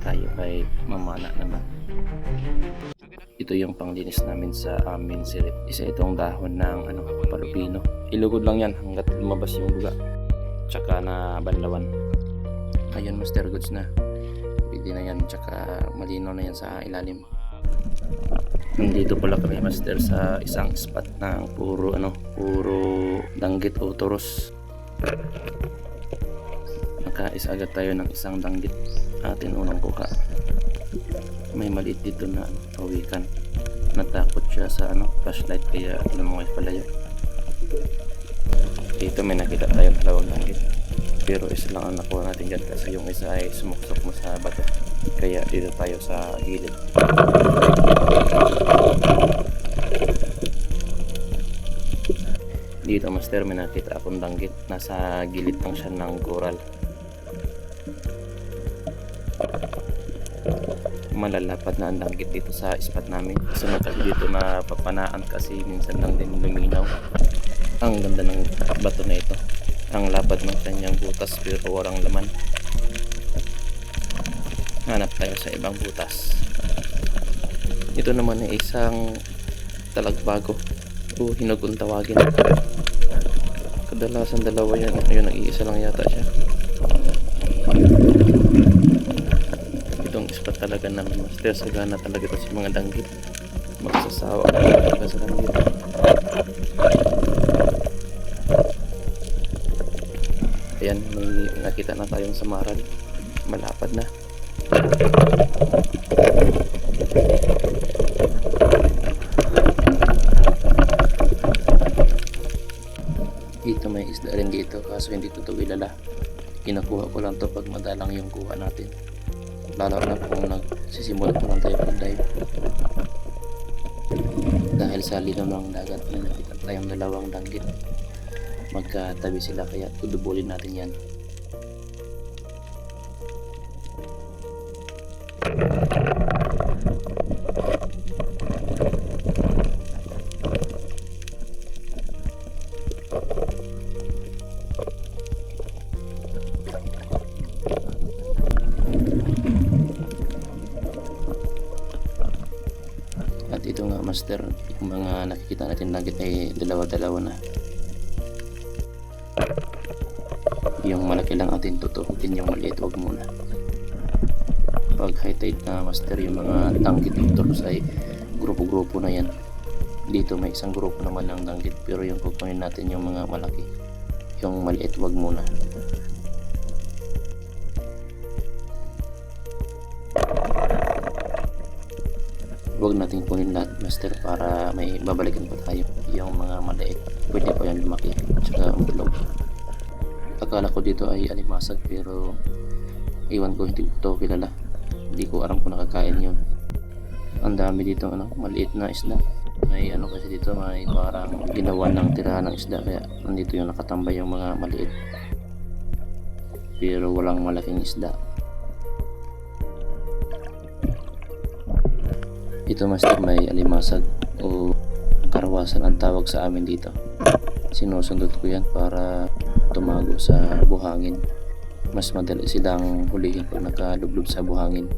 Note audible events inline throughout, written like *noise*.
tayo kay mamana naman. Ito yung panglinis namin sa amin silip. Isa itong dahon ng ano, palupino. Ilugod lang yan hanggat lumabas yung buga. Tsaka na banlawan. Ayun, Master Goods na. Pwede na yan. Tsaka malino na yan sa ilalim. Nandito pala kami master sa isang spot ng puro ano, puro danggit o toros. Nakais agad tayo ng isang danggit atin unang kuha. May maliit dito na pawikan. Natakot siya sa ano, flashlight kaya lumungoy palayo. Dito may nakita tayo dalawang danggit. Pero isa lang ang nakuha natin dyan kasi yung isa ay sumuksok mo sa bato. Kaya dito tayo sa gilid. Dito master may nakita akong danggit nasa gilid lang siya ng coral. Malalapad na ang danggit dito sa spot namin. Kasi matagal dito na papanaan kasi minsan lang din luminaw. Ang ganda ng bato na ito. Ang lapad ng kanyang butas pero walang laman. Hanap tayo sa ibang butas. Ito naman ay isang talagbago o hinog kung tawagin. Kadalasan dalawa yan. Ayun, nag-iisa lang yata siya. Itong spot talaga namin master. Sagana talaga ito sa mga danggit. Magsasawa ka talaga sa danggit. Ayan, may nakita na tayong samaran. Malapad na. Dito may isda rin dito kaso hindi ko ito kilala. Kinukuha ko lang to pag madalang yung kuha natin. Lalo na kung nagsisimula pa lang tayo pag-dive. Dahil sa linaw ng dagat, may nakita tayong dalawang danggit. Magkatabi sila kaya tudubulin natin yan. Master, yung mga nakikita natin nugget ay dalawa-dalawa na. Yung malaki lang atin tutukutin yung maliit wag muna. Pag high tide na master yung mga danggit tutulos ay grupo-grupo na yan. Dito may isang grupo naman ng danggit pero yung kukunin natin yung mga malaki. Yung maliit wag muna. Natin kunin lahat master para may babalikan pa tayo. Yung mga maliit, pwede pa yan lumaki. Tsaka umulog. Akala ko dito ay alimasag pero iwan ko hindi ko kilala. Hindi ko alam kung nakakain yun. Ang dami dito ano, maliit na isda. May ano kasi dito may parang ginawa ng tirahan ng isda kaya nandito yung nakatambay yung mga maliit. Pero walang malaking isda. Ito master may alimasag o karawasan ang tawag sa amin dito. Sinusundot ko yan para tumago sa buhangin. Mas madali silang hulihin pag nakalublob sa buhangin.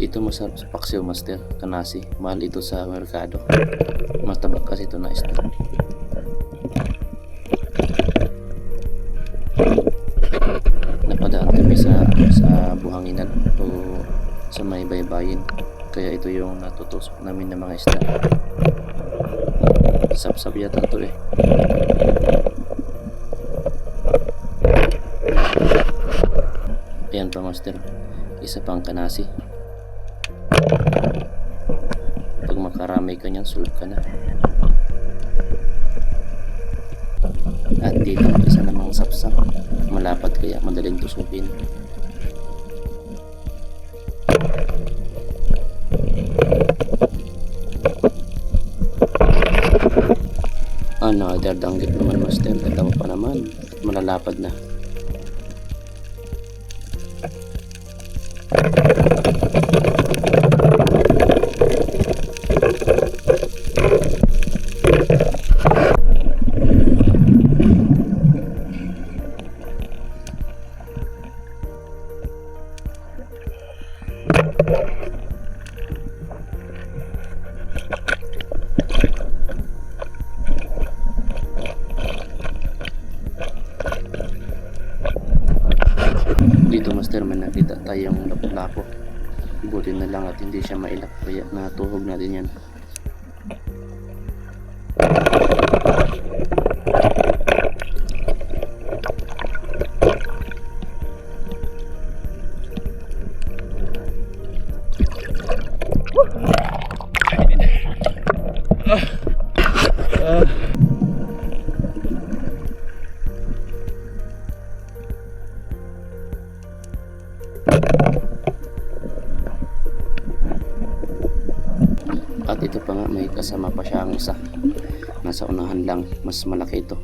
Ito masarap sa paksiw master, kanasi. Mahal ito sa merkado. Mataba kasi ito na isda. Sa may baybayin. Kaya ito yung natutusok namin ng mga isda. Sapsap yata to eh. Ayan pa master. Isa pang kanasi. Pag makarami ka niyan sulok ka na. At dito isa namang sapsap. Malapad kaya madaling tusukin ano dadanggit naman master. Dalawa pa naman. Malalapad na master, may nakita tayong lapo-lapo. Buti na lang at hindi siya mailak kaya natuhog natin yan. At ito pa nga may kasama pa siya ang isa. Nasa unahan lang, mas malaki ito.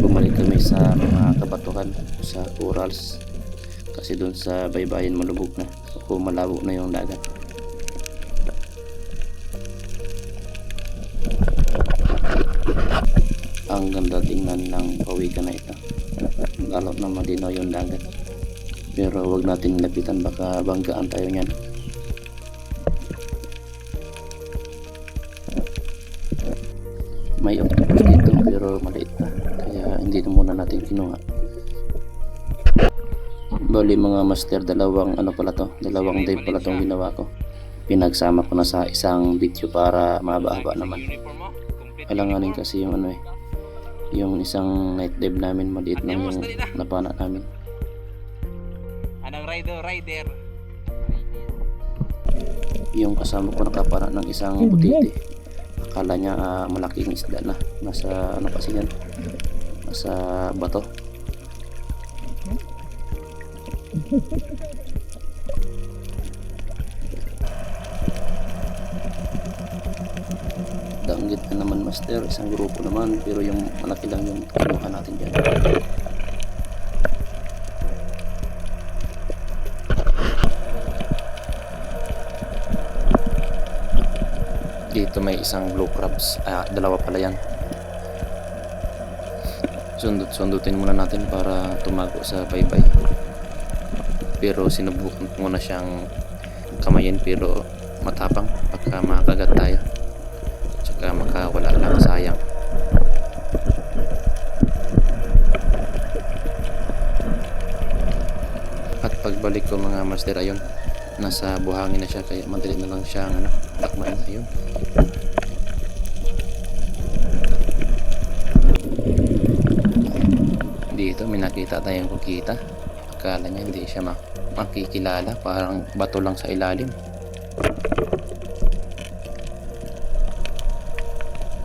Bumalik kami sa mga kabatuhan sa corals kasi doon sa baybayin malubog na o malabo na yung dagat. Ng pawikan na ito. Lalo na malinaw yung dagat. Pero wag natin lapitan baka banggaan tayo niyan. May octopus dito pero maliit pa. Kaya hindi na muna natin kinuha. Bali mga master dalawang ano pala to? Dalawang dive pala tong ginawa ko. Pinagsama ko na sa isang video para mahaba-haba naman. Kailanganin kasi yung ano eh yung isang night dive namin maliit lang yung napana namin. Anong rider, rider? yung kasama ko nakapana ng isang butiti. akala niya ah, malaking isda na. Nasa ano kasi yan? Nasa bato *laughs* na naman master. Isang grupo naman pero yung malaki lang yung kinuha natin dyan. Dito may isang blue crabs. Ah, dalawa pala yan. Sundot sundutin muna natin para tumago sa baybay. Pero sinubukan ko muna siyang kamayin pero matapang. Pagka makagat tayo tsaka makawala lang sayang at pagbalik ko mga master ayun. Nasa buhangin na siya kaya madali na lang siyang ano, takmain ayun. Dito may nakita tayong kukita. Akala niya hindi siya mak makikilala. Parang bato lang sa ilalim.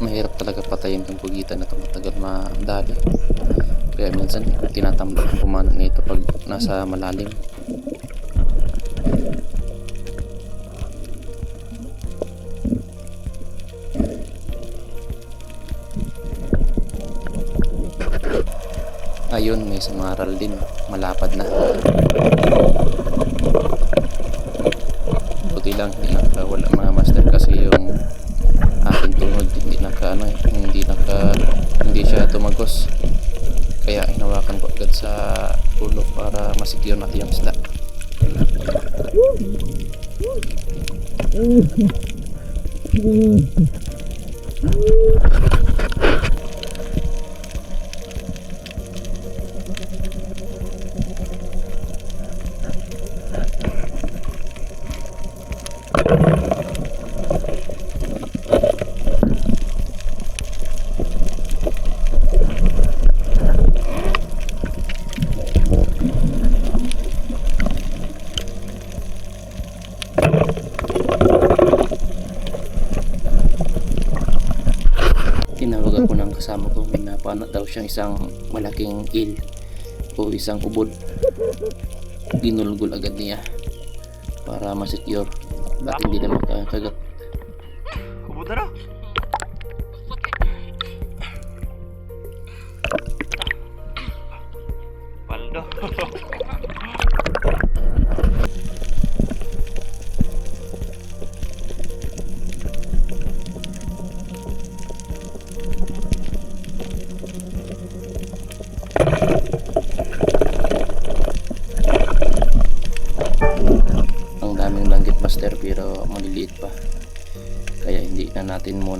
Mahirap talaga patayin tong kugita na ito matagal madali. Kaya minsan tinatamlak ang pumanat nito pag nasa malalim ayun may sumaral din. Malapad na. Buti lang hindi nakawala mga master kasi yung aking tunod hindi naka ano hindi naka hindi siya tumagos. Kaya hinawakan ko agad sa ulo para masigure natin yung isda napana daw siyang isang malaking il o isang ubod. Ginulgul agad niya para masecure. Ba't hindi na makakagat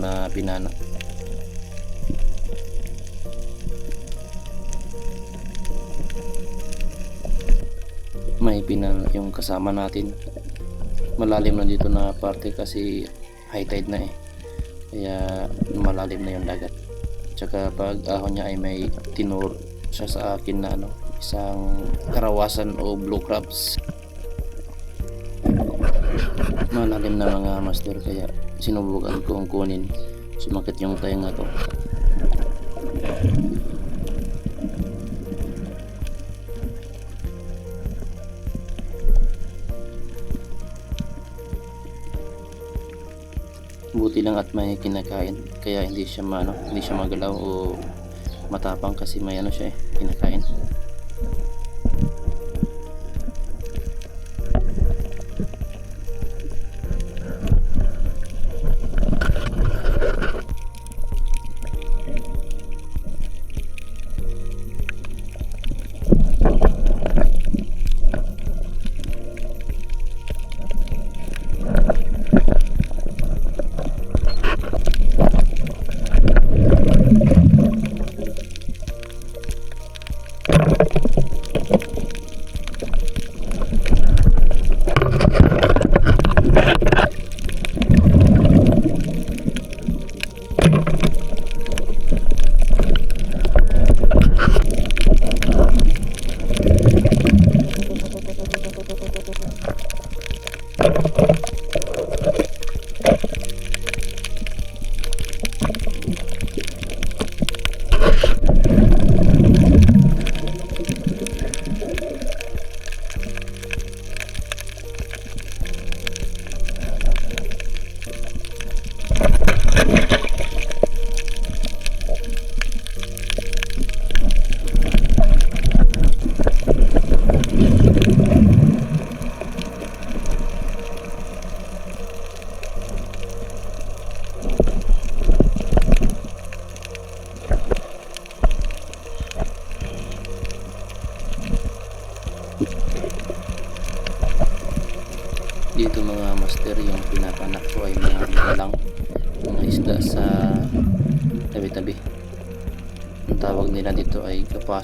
muna pinana. May pinana yung kasama natin. Malalim na dito na parte kasi high tide na eh. Kaya malalim na yung dagat. Tsaka pag ahon niya ay may tinur siya sa akin na ano, isang karawasan o blue crabs. Malalim na mga master kaya sinubukan kong kunin. Sumakit yung tainga ko. Buti lang at may kinakain kaya hindi siya maano, hindi siya magalaw o matapang kasi may ano siya eh, kinakain.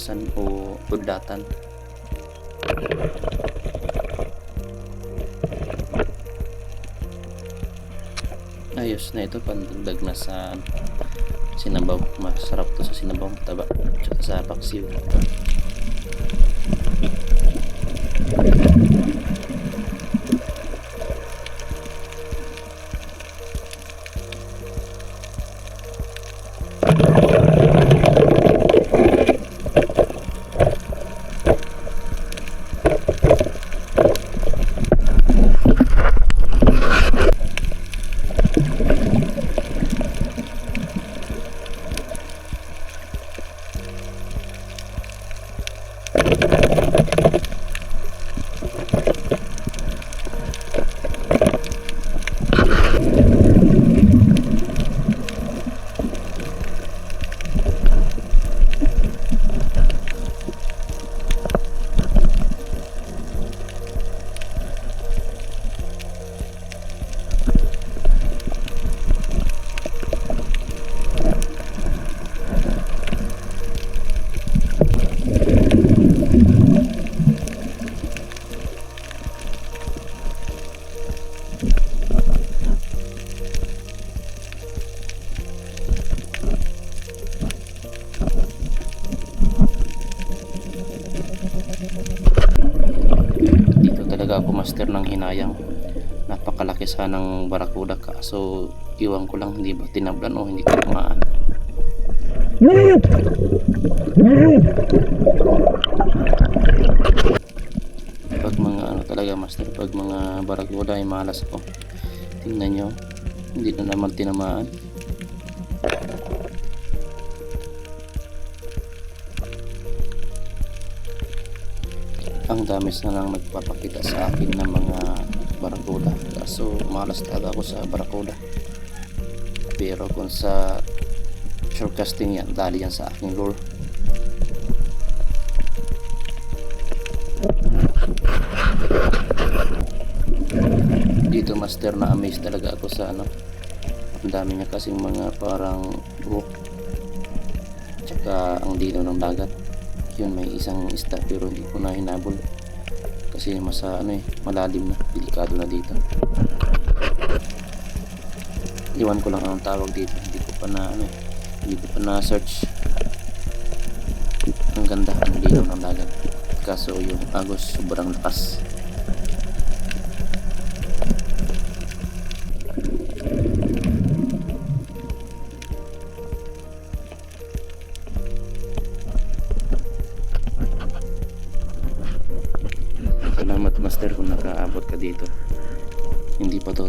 Ay kapasan o udatan ayos na ito pandagdag na sa sinabaw. Masarap to sa sinabaw taba sa paksiw master ng hinayang. Napakalaki sanang barakuda kaso iwan ko lang hindi ba tinablan o hindi tinamaan pag mga ano talaga master pag mga barakuda ay malas ako. Tingnan nyo hindi na naman tinamaan ang damis na lang nagpapakita sa akin ng mga barakuda kaso malas talaga ako sa barakuda pero kung sa shortcasting yan dali yan sa aking lure dito master na amaze talaga ako sa ano Ang dami niya kasing mga parang buhok. Tsaka ang dino ng dagat. Yun, may isang isda pero hindi ko na hinabol. Kasi masa ano eh, malalim na, delikado na dito. Iwan ko lang ang tawag dito, hindi ko pa na ano eh, hindi ko pa na search. Ang ganda ng dino ng dagat. Kaso yung agos sobrang lakas.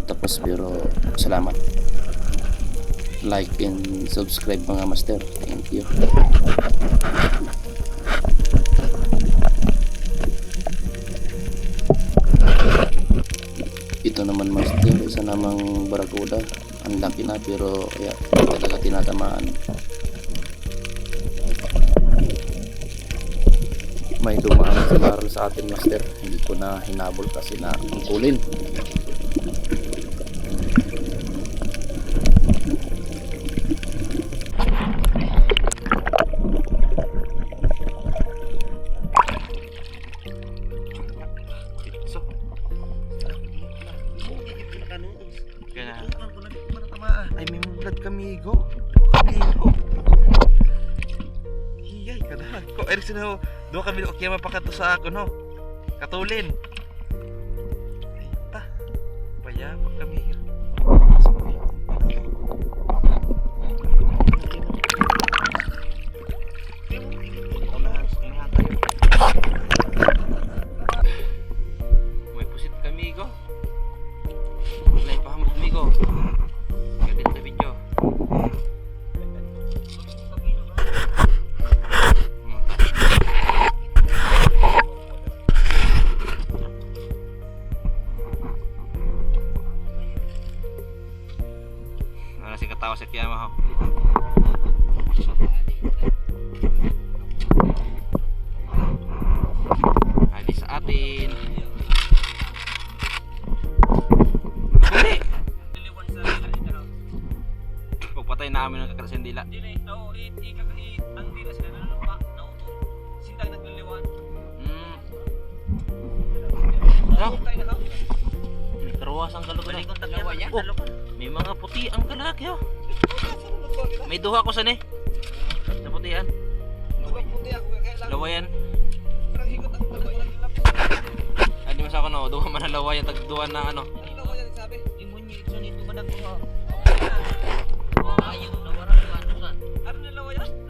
Tapos pero salamat. Like and subscribe mga master. Thank you. Ito naman master, isa namang barakuda. Ang laki na pero kaya talaga tinatamaan. may dumaan sa barrel sa atin master hindi ko na hinabol kasi na angkulin So, doon kami, okay, mapakato sa ako, no? Katulin. Ay, ta. Paya, kami. unahan tayo. May pusit kami go. Wala pa hamog mi go. Pagpatay namin ng kakarasin dila. Dili, oo, i i i ang dila sila na lupa, nauto. Sindang nagliliwan. Mm. Ano? Na Karuwas ang kalugod. Balik kong taglawa yan. Oh, may mga puti ang kalaki oh. May duha ko sa ni. Sa putian. Puti ako kaya lang. Lawayan. Ang Ay, di masako no. Duha man ang lawayan. Tagduan na ano. Ano na naman?